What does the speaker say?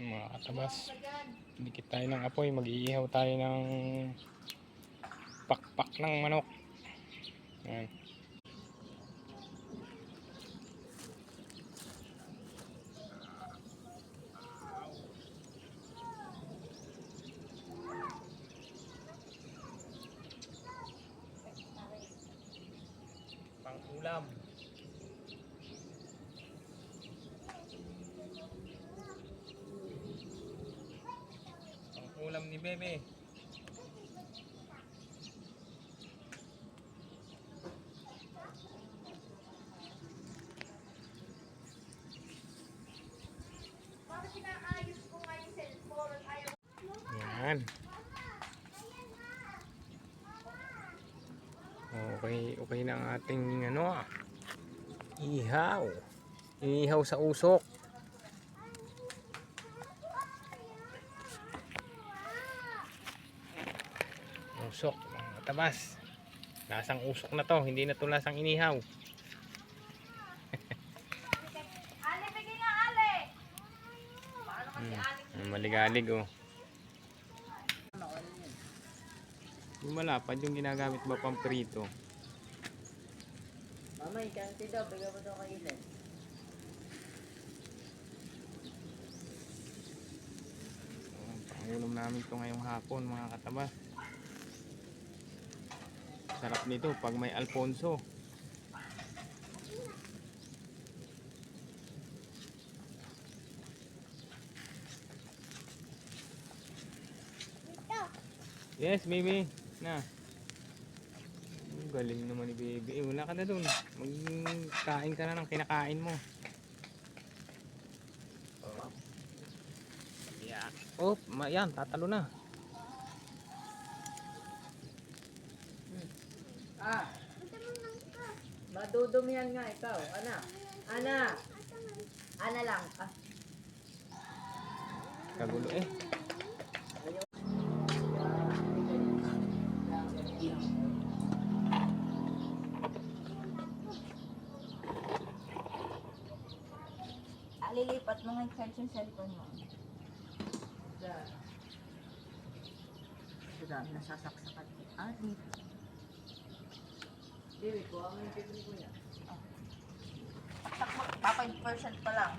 mga katabas dikit tayo ng apoy mag-iihaw tayo ng pakpak ng manok Ayan. pang ulam pang ulam ni Bebe Bakit pinaayos ko nga yung cellphone at ayaw Yan. Okay, okay na ang ating ano ah. Ihaw. Ihaw sa usok. Usok, mga katabas. Lasang usok na to, hindi na to lasang inihaw. Hmm, maligalig oh. Yung malapad yung ginagamit ba pang prito? Mama, ikanti daw. Bigyan mo daw kay Ilan. Oh, Pangulam namin to ngayong hapon mga katabas. Sarap nito pag may Alfonso. Yes, baby. Na. Ang Galing naman ni baby. Eh, wala ka na dun. Magkain ka na ng kinakain mo. Yeah. Oh, yan, tatalo na. Ah! Madudumihan nga ikaw. Ana. Ana. Ana lang. Ah. Kagulo eh. Lilipat mo nga yung cellphone mo. Ito dami nasasaksakan. Ah, dito. Kuha mo yung bibili ko niya. Pa 5% pa lang.